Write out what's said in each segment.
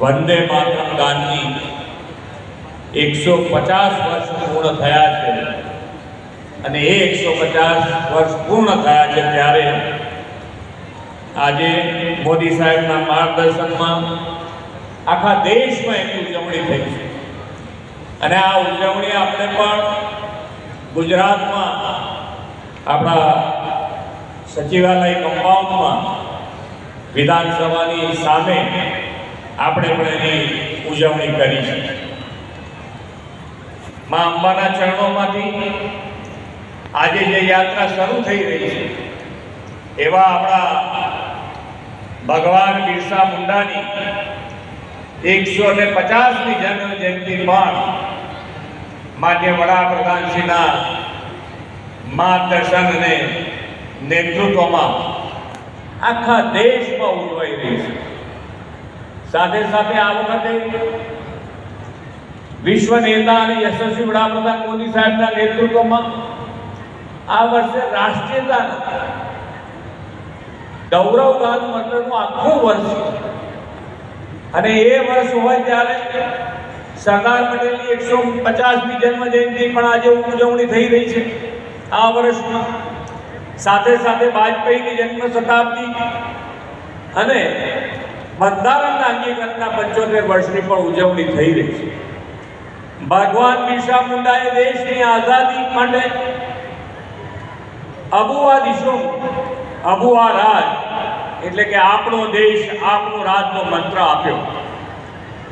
વંદે માતરમ ગાનની એકસો પચાસ વર્ષ પૂર્ણ થયા છે. અને એ એકસો પચાસ વર્ષ પૂર્ણ થયા છે ત્યારે આજે મોદી સાહેબના માર્ગદર્શનમાં આખા દેશમાં એની ઉજવણી થઈ છે. અને આ ઉજવણી આપણે પણ ગુજરાતમાં આપણા સચિવાલય કમ્પાઉન્ડમાં વિધાનસભાની સામે આપણે પણ એની ઉજવણી કરી છે. મા અંબાના ચરણોમાંથી આજે જે યાત્રા શરૂ થઈ રહી છે, એવા આપણા ભગવાન બિરસા મુંડાની એકસો ને પચાસમી જન્મ જયંતિ પણ માન્ય વડાપ્રધાનશ્રીના માર્ગદર્શન અને નેતૃત્વમાં આખા દેશમાં ઉજવાઈ રહી છે. સાથે સાથે આ વખતે વિશ્વ નેતા અને યશસ્વી વડાપ્રધાન મોદી સાહેબના નેતૃત્વમાં આ વર્ષે રાષ્ટ્રીયતા ગૌરવ ગાંધ મંડળનું આખું વર્ષ અને એ વર્ષ હોય ત્યારે સરદાર પટેલની એકસો પચાસમી જન્મ જયંતિ પણ આજે ઉજવણી થઈ રહી છે. આ વર્ષમાં સાથે સાથે વાજપેયીની જન્મ શતાબ્દી અને બંધારણના અંગીકરણના પંચોતેર વર્ષની પણ ઉજવણી થઈ રહી છે. ભગવાન બિરસા મુંડાએ દેશની આઝાદી માટે અબુઆ દિશોમ અબુઆ રાજ, એટલે કે આપણો દેશ, આપણો રાજનો મંત્ર આપ્યો.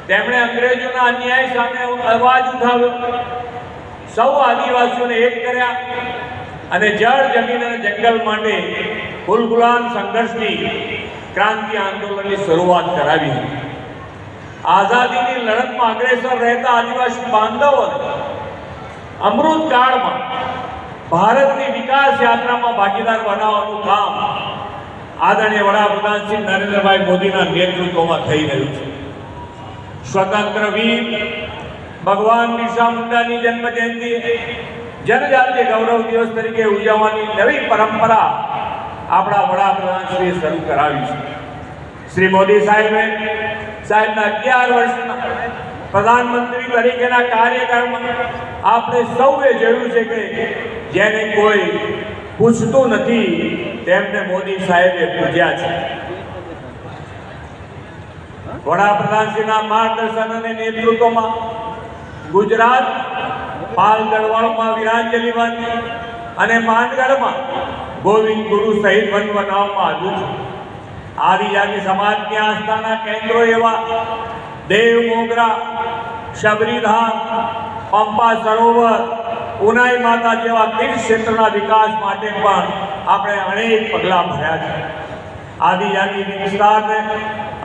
તેમણે અંગ્રેજોના અન્યાય સામે અવાજ ઉઠાવ્યો. સૌ આદિવાસીઓને એક કર્યા. અને જળ, જમીન અને જંગલ માટે ગુલગુલાન સંઘર્ષની ક્રાંતિ આંદોલનની શરૂઆત કરાવી હતી. આઝાદીની લડતમાં અગ્રેસર રહેતા આદિવાસી બાંધવોને અમૃત કાળમાં ભારતની વિકાસ યાત્રામાં ભાગીદાર બનાવવાનું કામ આદરણીય વડાપ્રધાન શ્રી નરેન્દ્રભાઈ મોદીના નેતૃત્વમાં થઈ રહ્યું છે. સ્વતંત્ર વીર ભગવાન બિરસા મુંડાની જન્મ જયંતિ જનજાતીય ગૌરવ દિવસ તરીકે ઉજવવાની નવી પરંપરા આપણા વડાપ્રધાન શ્રી શરૂ કરાવી છે. શ્રી મોદી સાહેબે સાહેબના અગિયાર વર્ષના પ્રધાનમંત્રી તરીકેના કાર્યકાળમાં આપણે સૌએ જોયું છે કે જેને કોઈ પૂછતું નથી, તેમને મોદી સાહેબે પૂજ્યા છે. વડાપ્રધાનશ્રીના માર્ગદર્શન અને નેતૃત્વમાં ગુજરાત પાલ ગઢવાળમાં વિરાંજલી વન અને માનગઢમાં ગોવિંદ સહિત વન બનાવવામાં આવ્યું છે. આદિજાતિ સમાજની આસ્થાના કેન્દ્રો એવા દેવ મોગરા શબરીધામ પંપા સરોવર, ઉનાઈ માતા જેવા તીર્થ ક્ષેત્રના વિકાસ માટે પણ આપણે અનેક પગલાં ભર્યા છે. આદિજાતિ વિસ્તારને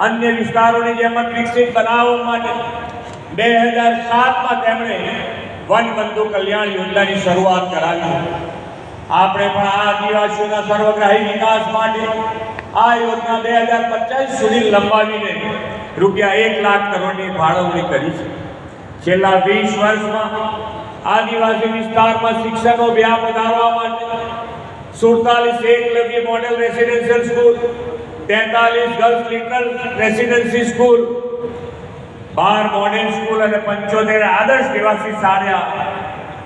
અન્ય વિસ્તારોની જેમ વિકસિત બનાવવા માટે બે હજાર સાતમાં તેમણે વન બંધુ કલ્યાણ યોજનાની શરૂઆત કરાવી. આપણે પણ આ આદિવાસીઓના સર્વગ્રાહી વિકાસ માટે આ યોજના બે હજાર પચાસ સુધી લંબાવીને રૂપિયા એક લાખ કરોડની ફાળવણી કરી છે. છેલ્લા વીસ વર્ષમાં આદિવાસી વિસ્તારમાં શિક્ષણનો વ્યાપ વધારવા માટે સુડતાલીસ એકલવ્ય મોડેલ રેસિડેન્શિયલ સ્કૂલ, તેતાલીસ ગર્લ્સ લિટલ રેસિડેન્સી સ્કૂલ બાર મોડેલ સ્કૂલ અને પંચોતેર આદર્શ નિવાસી શાળા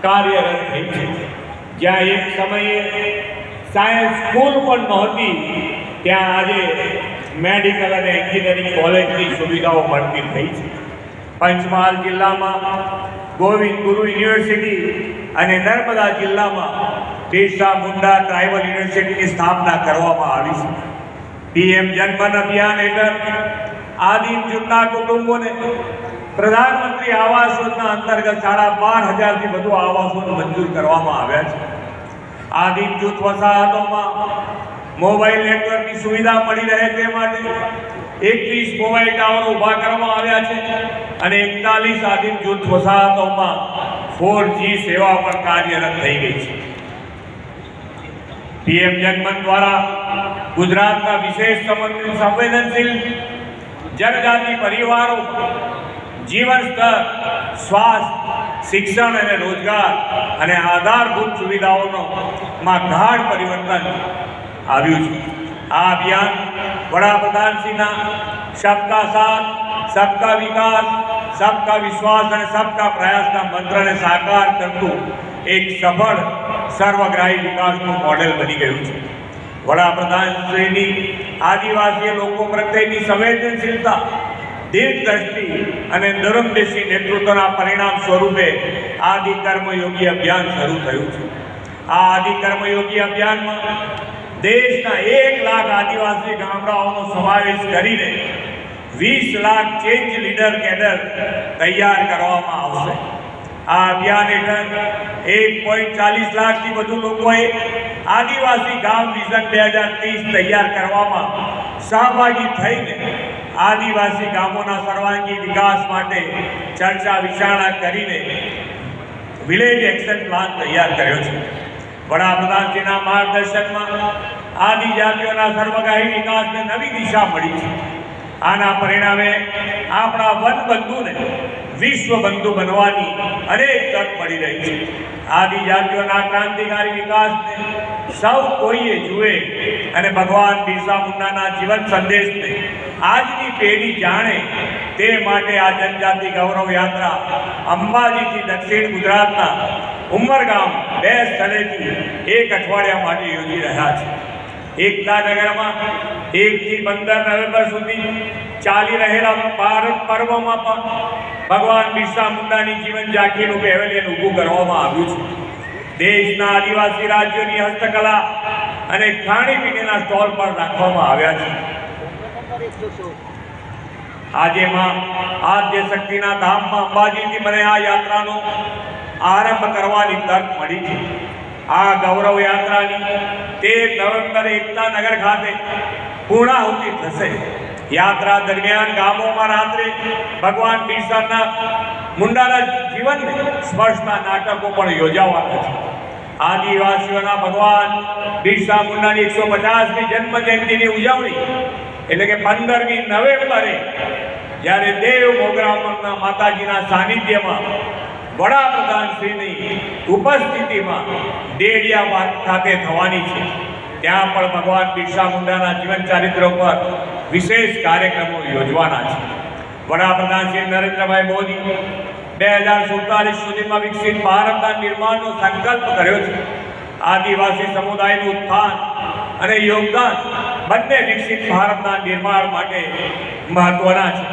કાર્યરત થઈ છે. જ્યાં એક સમયે સાયન્સ સ્કૂલ પણ નહોતી, ત્યાં આજે મેડિકલ અને એન્જિનિયરિંગ કોલેજની સુવિધાઓ મળતી થઈ છે. પંચમહાલ જિલ્લામાં, ગોવિંદ ગુરુ યુનિવર્સિટી અને નર્મદા જિલ્લામાં બિરસા મુંડા ટ્રાઇબલ યુનિવર્સિટીની સ્થાપના કરવામાં આવી છે. પીએમ જનમન અભિયાન હેઠળ આદિમ જૂથના કુટુંબોને પ્રધાનમંત્રી આવાસ યોજના અંતર્ગત સાડા બાર હજારથી વધુ આવાસો મંજૂર કરવામાં આવ્યા છે. આદિમ જૂથ વસાહતોમાં મોબાઈલ નેટવર્કની સુવિધા મળી રહે તે માટે એકવીસ મોબાઈલ ટાવરો ઊભા કરવામાં આવ્યા છે અને એકતાલીસ આદિમ જૂથ વસાહતોમાં ફોર જી સેવા પર કાર્યરત થઈ ગઈ છે. પીએમ જગમન દ્વારા ગુજરાતના વિશેષ સંવેદનશીલ જનજાતિ પરિવારો જીવન સ્તર સ્વાસ્થ્ય, શિક્ષણ અને રોજગાર અને આધારભૂત સુવિધાઓનો માં ગાઢ પરિવર્તન આવ્યું છે. આ અભિયાન વડાપ્રધાનશ્રીના સબકા સાથ, સબકા વિકાસ, સબકા વિશ્વાસ અને સબકા પ્રયાસના મંત્રને સાકાર કરતું એક સફળ, સર્વગ્રાહી વિકાસનું મોડેલ બની ગયું છે. વડાપ્રધાનશ્રીની આદિવાસી લોકો પ્રત્યેની સંવેદનશીલતા દીર્ઘદ્રષ્ટિ અને દરમદેશી નેતૃત્વના પરિણામ સ્વરૂપે આદિ કર્મયોગી અભિયાન શરૂ થયું છે. આ આદિ કર્મયોગી અભિયાનમાં દેશના એક લાખ આદિવાસી ગામડાઓનો સમાવેશ કરીને વીસ લાખ ચેન્જ લીડર કેડર તૈયાર કરવામાં આવશે. આ અભિયાન હેઠળ એક પોઈન્ટ ચાલીસ લાખથી વધુ લોકોએ આદિવાસી ગામ વિઝન બે હજાર ત્રીસ તૈયાર કરવામાં સહભાગી થઈને આદિવાસી ગામોના સર્વાંગી વિકાસ માટે ચર્ચા વિચારણા કરીને વિલેજ એક્શન પ્લાન તૈયાર કર્યો છે. વડાપ્રધાનશ્રીના માર્ગદર્શનમાં આદિજાતિઓના સર્વગાહી વિકાસને નવી દિશા મળી છે. આના પરિણામે આપણા વનબંધુને વિશ્વ બંધુ બનવાની અનેક તક મળી રહી છે. આદિજાતિઓના ક્રાંતિકારી વિકાસને સૌ કોઈએ જુએ અને ભગવાન બિરસા મુંડાના જીવન સંદેશને આજની પેઢી જાણે તે માટે આ જનજાતિ ગૌરવ યાત્રા અંબાજીથી દક્ષિણ ગુજરાતના ઉમરગામ બે સ્થળેથી એક અઠવાડિયા માટે યોજી રહ્યા છે. એકતા નગરમાં એકથી પંદર નવેમ્બર સુધી ચાલી રહેલા ભારત પર્વમાં પણ ભગવાન બિરસા મુંડાની જીવન ઝાંખીનું પેવેલિયન ઊભું કરવામાં આવ્યું છે. દેશના આદિવાસી રાજ્યોની હસ્તકલા અને ખાણીપીણીના સ્ટોલ પર રાખવામાં આવ્યા છે. આજે માં આદ્ય શક્તિના ધામમાં અંબાજીથી મને આ યાત્રાનો આરંભ કરવાની તક મળી છે. આ ગૌરવ યાત્રાની તેર નવેમ્બરે નગર ખાતે પૂર્ણાહુતિ થશે. યાત્રા દરમિયાન ગામોમાં રાત્રે ભગવાન બિરસાના મુંડાના જીવનને સ્પર્શતા નાટકો પણ યોજાવાના છે. આદિવાસીઓના ભગવાન બિરસા મુંડાની એકસો પચાસમી જન્મ જયંતિની ઉજવણી એટલે કે પંદરમી નવેમ્બરે જ્યારે દેવ મોગરામના માતાજીના સાનિધ્યમાં વડાપ્રધાન શ્રીની ઉપસ્થિતિમાં ડેડિયાબાદ ખાતે થવાની છે. ત્યાં પણ ભગવાન બિરસા મુંડાના જીવન ચારિત્ર પર વિશેષ કાર્યક્રમો યોજવાના છે. વડાપ્રધાન શ્રી નરેન્દ્રભાઈ મોદી બે હજાર સુડતાલીસ સુધીમાં વિકસિત ભારતના નિર્માણનો સંકલ્પ કર્યો છે. આદિવાસી સમુદાયનું ઉત્થાન અને યોગદાન બંને વિકસિત ભારતના નિર્માણ માટે મહત્વના છે.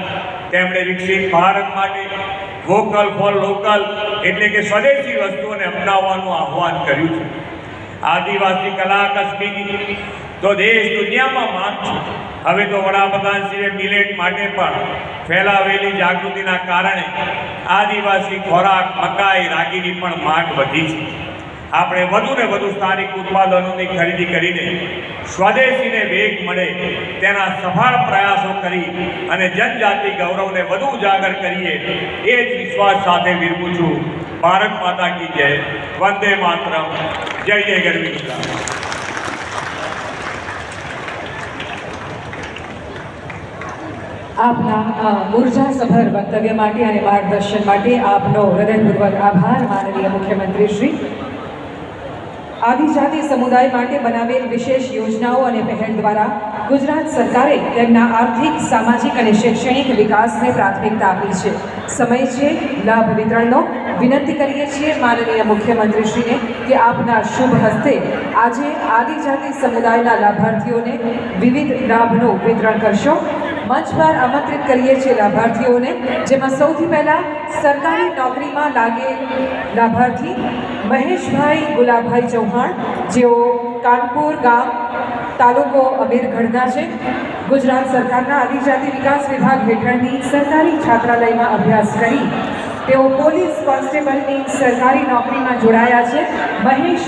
તેમણે વિકસિત ભારત માટે વોકલ ફોર લોકલ એટલે કે સ્વદેશી વસ્તુઓને અપનાવવાનું આહ્વાન કર્યું છે. આદિવાસી કલા કસબીની તો દેશ દુનિયામાં માંગ છે. હવે તો વડાપ્રધાનશ્રીએ મિલેટ માટે પણ ફેલાવેલી જાગૃતિના કારણે આદિવાસી ખોરાક, મકાઈ, રાગીની પણ માંગ વધી છે. આપણે વધુ ને વધુ સ્થાનિક ઉત્પાદનોની ખરીદી કરીને સ્વદેશીને વેગ મળે તેના સફળ પ્રયાસો કરી અને જનજાતિ ગૌરવને વધુ ઉજાગર કરીએ એ જ વિશ્વાસ સાથે વિરમું છું. ભારત માતા કી જય. વંદે માતરમ. જય જય ગરવી આપના ઉર્જાસભર વક્તવ્ય માટે અને માર્ગદર્શન માટે આપનો હૃદયપૂર્વક આભાર, માનનીય મુખ્યમંત્રી શ્રી આદિજાતિ સમુદાય માટે બનાવેલ વિશેષ યોજનાઓ અને પહેલ દ્વારા ગુજરાત સરકારે તેમના આર્થિક, સામાજિક અને શૈક્ષણિક વિકાસને પ્રાથમિકતા આપી છે. સમય છે, લાભ વિતરણનો. વિનંતી કરીએ છીએ માનનીય મુખ્યમંત્રીશ્રીને કે આપના શુભ હસ્તે આજે આદિજાતિ સમુદાયના લાભાર્થીઓને વિવિધ લાભનું વિતરણ કરશો. મંચ પર આમંત્રિત કરીએ છીએ લાભાર્થીઓને, જેમાં સૌથી પહેલાં સરકારી નોકરીમાં લાગેલ લાભાર્થી મહેશભાઈ ગુલાબભાઈ ચૌહાણ, જેઓ કાનપુર ગામ તાલુકો અમીરગઢના છે. ગુજરાત સરકારના આદિજાતિ વિકાસ વિભાગ હેઠળની સરકારી છાત્રાલયમાં અભ્યાસ કરી તેઓ પોલીસ કોન્સ્ટેબલની સરકારી નોકરીમાં જોડાયા છે. મહેશ